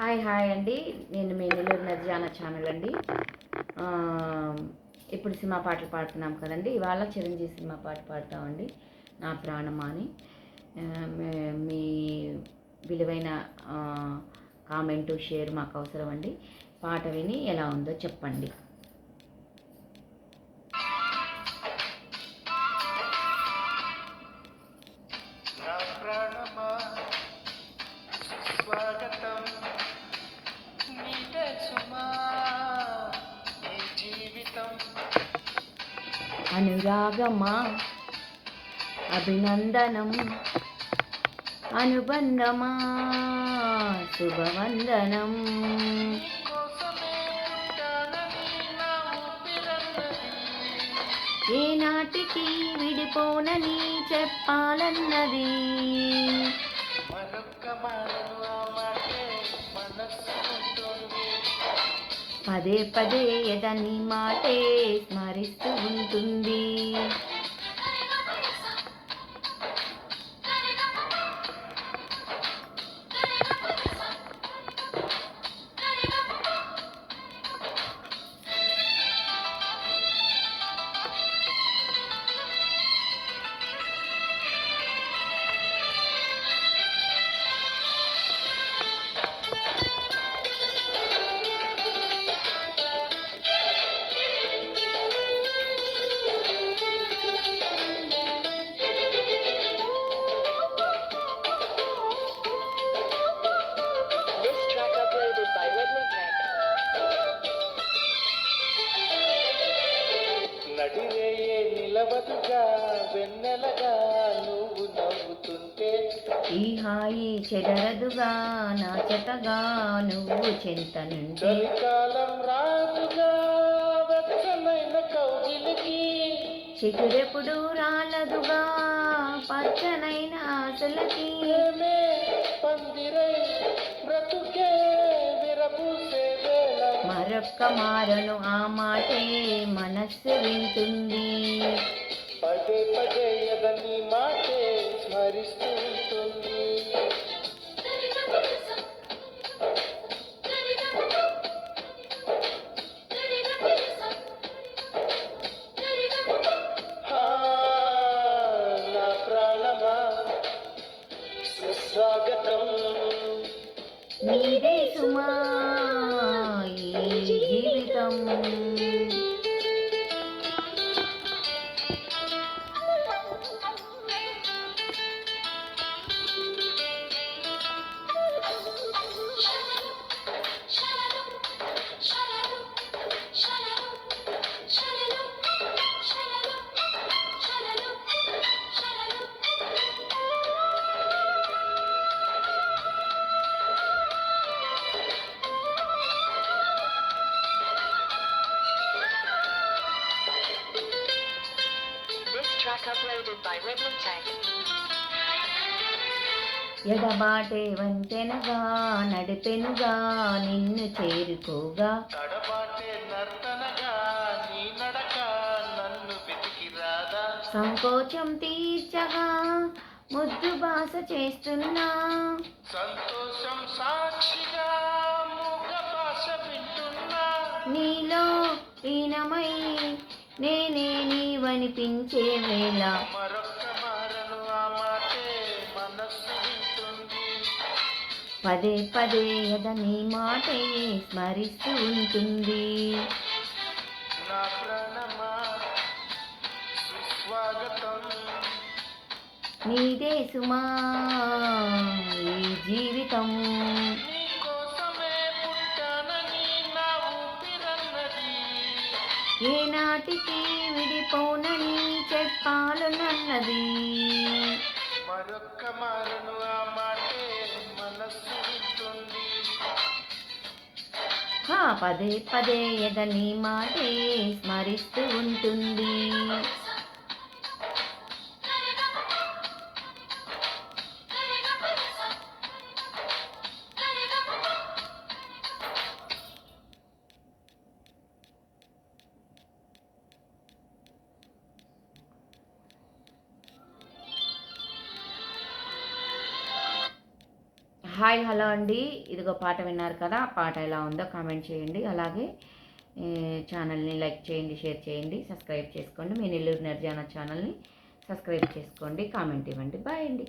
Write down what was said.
Hi hi అండి. నేను మీ Nellore నర్జానా channel అండి. ఇప్పుడు సినిమా పాటలు పాడుతున్నాం కదండి. ఇవాళ చిరంజీవి సినిమా పాట పాడతామండి. నా ప్రాణమాని మీ- విలువైన కామెంటు షేర్ మాకు అవసరం అండి పాట విని ఎలా ఉందో చెప్పండి. అనురాగమా? అభినందనం అనుబంధమా? శుభవందనం. ఏనాటికి విడిపోనని చెప్పాలన్నది. మరొక్క పదే పదే ఎదని మాటే స్మరిస్తూ ఉంటుంది. వెన్నెలగా నువ్వు నవ్వుతుంటే. ఈ హాయి చెదరదుగా నా చెతగా నువ్వు చింతనుంటే చలికాలం రాదుగా వెచ్చనైన కౌగిలికి. చిగురెప్పుడు రాలదుగా పచ్చనైన ఆశలకి. పందిరై బ్రతుకే. మరొక్క మారను ఆ మాటే మనస్సు వింటుంది. పదే పదే ఎదని మాటే స్మరిస్తూ ఉంటుంది. ఆ, నా ప్రాణమా సుస్వాగతం. నీదే సుమా. జీవితం ఎడబాటే వంతెనగా నడిపెనుగా నిన్ను చేరుకోగా. తడబాటే నర్తనగా నీ నడక నన్ను వెతికి రాదా సంకోచం తీర్చగా ముద్దు బాస చేస్తున్నా. సంతోషం సాక్షిగా నీలో లీనమై నేనే నీవనిపించే వేళ. పదే పదే ఎద నీ మాటే స్మరిస్తూ ఉంటుంది. నీదే సుమా ఈ జీవితం ఏనాటికి విడిపోనని చెప్పాలనన్నది మరొక్క మారను ఆ మాటే మనస్సు వింటుంది. హా పదే పదే ఎద నీ మాటే స్మరిస్తూ ఉంటుంది. హాయ్ హలో అండి. ఇదిగో పాట విన్నారు కదా పాట ఎలా ఉందో కామెంట్ చేయండి. అలాగే ఛానల్ని లైక్ చేయండి షేర్ చేయండి సబ్స్క్రైబ్ చేసుకోండి. మీ నెల్లూరు నిర్జాన ఛానల్ని సబ్స్క్రైబ్ చేసుకోండి కామెంట్ ఇవ్వండి. బాయ్ అండి.